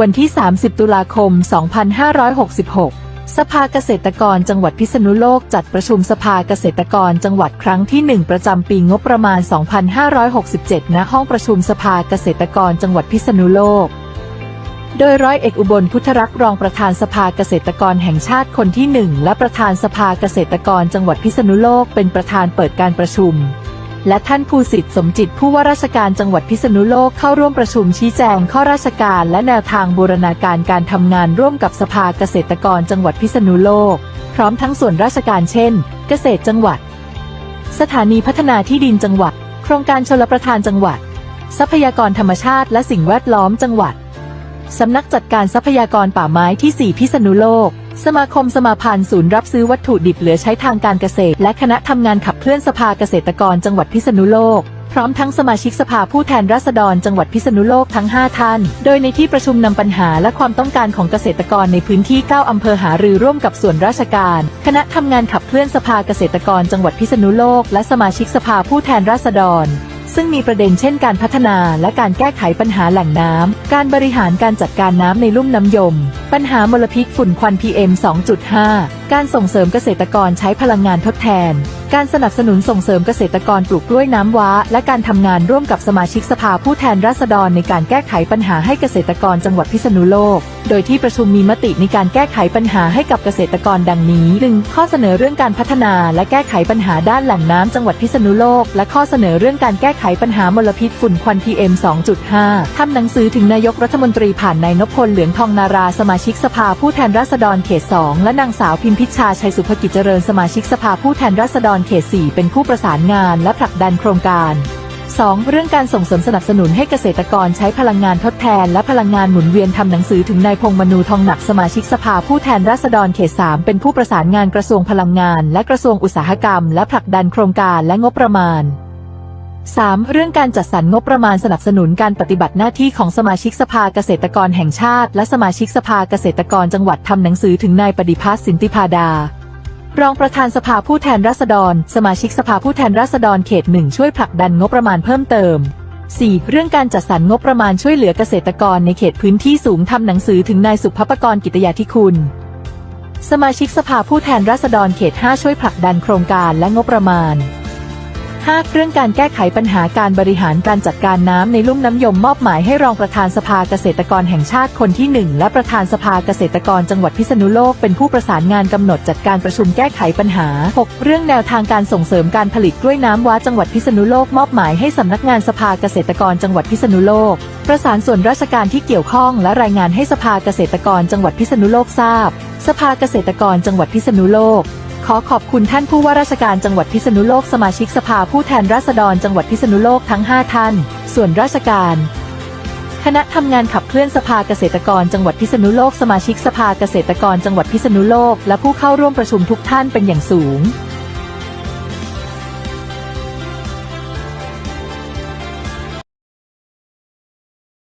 วันที่ 30 ตุลาคม 2566 สภาเกษตรกรจังหวัดพิษณุโลกจัดประชุมสภาเกษตรกรจังหวัดครั้งที่ 1 ประจำปีงบประมาณ 2567 ณ ห้องประชุมสภาเกษตรกรจังหวัดพิษณุโลก โดยร้อยเอกอุบลพุทธรักษ์รองประธานสภาเกษตรกรแห่งชาติคนที่หนึ่งและประธานสภาเกษตรกรจังหวัดพิษณุโลกเป็นประธานเปิดการประชุม และท่านภูสิทธิ์สมจิตผู้ว่าราชการจังหวัดพิษณุโลกเข้าร่วมประชุมชี้แจงข้อราชการและแนวทางบูรณาการการทำงานร่วมกับสภาเกษตรกรจังหวัดพิษณุโลก พร้อมทั้งส่วนราชการเช่น เกษตรจังหวัด สถานีพัฒนาที่ดินจังหวัด โครงการชลประทานจังหวัด ทรัพยากรธรรมชาติและสิ่งแวดล้อมจังหวัด สำนักจัดการทรัพยากรป่าไม้ที่ 4 พิษณุโลก สมาคมสมาพันธ์ศูนย์รับซื้อวัตถุดิบเหลือใช้ทางการเกษตร และคณะทำงานขับเคลื่อนสภาเกษตรกรจังหวัดพิษณุโลก พร้อมทั้งสมาชิกสภาผู้แทนราษฎรจังหวัดพิษณุโลกทั้ง 5 ท่าน โดยในที่ประชุมนำปัญหาและความต้องการของเกษตรกรในพื้นที่ 9 อำเภอหารือร่วมกับส่วนราชการ คณะทำงานขับเคลื่อนสภาเกษตรกรจังหวัดพิษณุโลก และสมาชิกสภาผู้แทนราษฎร ซึ่งมีประเด็นเช่นการพัฒนาและการแก้ไขปัญหาแหล่งน้ำ การบริหารการจัดการน้ำในลุ่มน้ำยม ปัญหามลพิษฝุ่นควัน PM 2.5 การส่งเสริมเกษตรกรใช้พลังงานทดแทน การสนับสนุนส่งเสริมเกษตรกรปลูกกล้วยน้ำว้า และการทำงานร่วมกับสมาชิกสภาผู้แทนราษฎรในการแก้ไขปัญหาให้เกษตรกรจังหวัดพิษณุโลกโดยที่ประชุมมีมติในการแก้ไขปัญหาให้กับเกษตรกรดังนี้ 1. ข้อเสนอเรื่องการพัฒนาและแก้ไขปัญหาด้านแหล่งน้ำจังหวัดพิษณุโลก และข้อเสนอเรื่องการแก้ไขปัญหามลพิษฝุ่นควัน PM 2.5 ทำหนังสือถึงนายกรัฐมนตรีผ่านนายนพพลเหลืองทองนาราสมาชิกสภาผู้แทนราษฎรเขต 2 และนางสาวพิมพิชชาชัยสุภกิจเจริญสมาชิกสภาผู้แทนราษฎรเขต 4 เป็นผู้ประสานงานและผลักดันโครงการ 2. เรื่องการส่งเสริมสนับสนุนให้เกษตรกรใช้พลังงานทดแทน และพลังงานหมุนเวียนทำหนังสือถึงนายพงษ์มนูทองหนักสมาชิกสภาผู้แทนราษฎรเขต 3 เป็นผู้ประสานงานกระทรวงพลังงาน และกระทรวงอุตสาหกรรม และผลักดันโครงการและงบประมาณ 3. เรื่องการจัดสรรงบประมาณสนับสนุนการปฏิบัติหน้าที่ของสมาชิกสภาเกษตรกรแห่งชาติ และสมาชิกสภาเกษตรกรจังหวัดทำหนังสือถึงนายปฏิพัฒน์สินติพาดา รองประธานสภาผู้แทนราษฎร สมาชิกสภาผู้แทนราษฎรเขตหนึ่งช่วยผลักดันงบประมาณเพิ่มเติม 4. เรื่องการจัดสรรงบประมาณช่วยเหลือเกษตรกรในเขตพื้นที่สูงทำหนังสือถึงนายสุภปกรกิตยาธิคุณ สมาชิกสภาผู้แทนราษฎรเขต 5 ช่วยผลักดันโครงการและงบประมาณ 5. เรื่องการแก้ไขปัญหาการบริหารการจัดการน้ำในลุ่มน้ำยมมอบหมายให้รองประธานสภาเกษตรกรแห่งชาติคนที่ 1 และประธานสภาเกษตรกรจังหวัดพิษณุโลกเป็นผู้ประสานงานกำหนดจัดการประชุมแก้ไขปัญหา 6. เรื่องแนวทางการส่งเสริมการผลิตกล้วยน้ำว้าจังหวัดพิษณุโลกมอบหมายให้สำนักงานสภาเกษตรกรจังหวัดพิษณุโลก ประสานส่วนราชการที่เกี่ยวข้อง และรายงานให้สภาเกษตรกรจังหวัดพิษณุโลกทราบ สภาเกษตรกรจังหวัดพิษณุโลก ขอขอบคุณท่านผู้ว่าราชการจังหวัดพิษณุโลกสมาชิกสภาผู้แทนราษฎรจังหวัดพิษณุโลกทั้ง 5 ท่าน ส่วนราชการ คณะทำงานขับเคลื่อนสภาเกษตรกรจังหวัดพิษณุโลกสมาชิกสภาเกษตรกรจังหวัดพิษณุโลก และผู้เข้าร่วมประชุมทุกท่านเป็นอย่างสูง